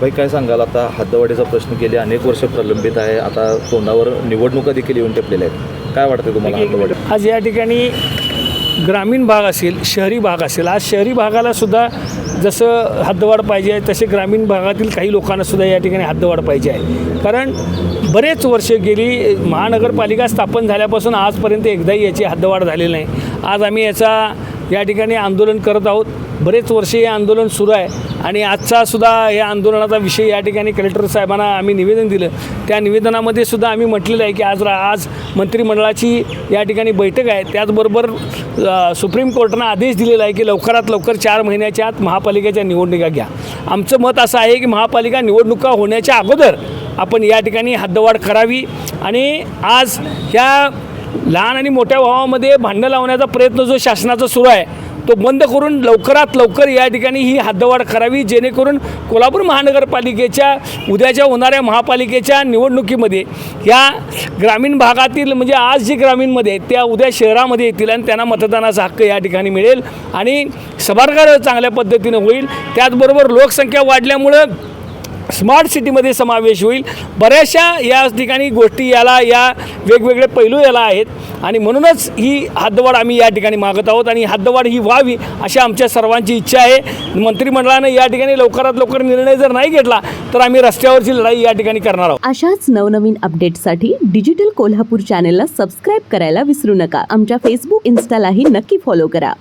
भाई काय सांगाल? आता हद्दवाढीचा प्रश्न गेले अनेक वर्ष प्रलंबित आहे. आता तोंडावर निवडणुका देखील येऊन टेपलेल्या आहेत. काय वाटते तुम्हाला हद्दवाढी आज या ठिकाणी ग्रामीण भाग असेल शहरी भाग असेल आज शहरी भागाला सुद्धा जसं हद्दवाढ पाहिजे आहे तसे ग्रामीण भागातील काही लोकांना सुद्धा या ठिकाणी हद्दवाढ पाहिजे आहे. कारण बरेच वर्ष गेली महानगरपालिका स्थापन झाल्यापासून आजपर्यंत एकदाही याची हद्दवाढ झालेली नाही. आज आम्ही याचा या ठिकाणी आंदोलन करत आहोत. बरेच वर्षे हे आंदोलन सुरू आहे आणि आजचा सुद्धा या आंदोलनाचा विषय या ठिकाणी कलेक्टर साहेबांना आम्ही निवेदन दिलं. त्या निवेदनामध्ये सुद्धा आम्ही म्हटलेलं आहे की आज रा आज मंत्रिमंडळाची या ठिकाणी बैठक आहे. त्याचबरोबर सुप्रीम कोर्टानं आदेश दिलेला आहे की लवकरात लवकर चार महिन्याच्या आत महापालिकेच्या निवडणुका घ्या. आमचं मत असं आहे की महापालिका निवडणुका होण्याच्या अगोदर आपण या ठिकाणी हद्दवाढ करावी आणि आज ह्या लहान आणि मोठ्या भावामध्ये भांडणं लावण्याचा प्रयत्न जो शासनाचा सुरू आहे तो बंद करून लवकरात लवकर या ठिकाणी ही हद्दवाढ करावी जेणेकरून कोल्हापूर महानगरपालिकेच्या उद्याच्या होणाऱ्या महापालिकेच्या निवडणुकीमध्ये या ग्रामीण भागातील म्हणजे आज जे ग्रामीणमध्ये आहेत त्या उद्या शहरामध्ये येतील आणि त्यांना मतदानाचा हक्क या ठिकाणी मिळेल आणि सभागार चांगल्या पद्धतीनं होईल. त्याचबरोबर लोकसंख्या वाढल्यामुळं स्मार्ट सिटीमध्ये समावेश होईल. बऱ्याचशा या ठिकाणी गोष्टी याला या वेगवेगळे पैलू याला आहेत. आणि म्हणूनच ही हद्दवाढ आम्ही या ठिकाणी मागत आहोत आणि हद्दवाढ ही व्हावी अशी आमच्या सर्वांची इच्छा आहे. मंत्रिमंडळानं या ठिकाणी लवकरात लवकर निर्णय जर नाही घेतला तर आम्ही रस्त्यावरची लढाई या ठिकाणी करणार आहोत. अशाच नवनवीन अपडेटसाठी डिजिटल कोल्हापूर चॅनेलला सबस्क्राईब करायला विसरू नका. आमच्या फेसबुक इन्स्टालाही नक्की फॉलो करा.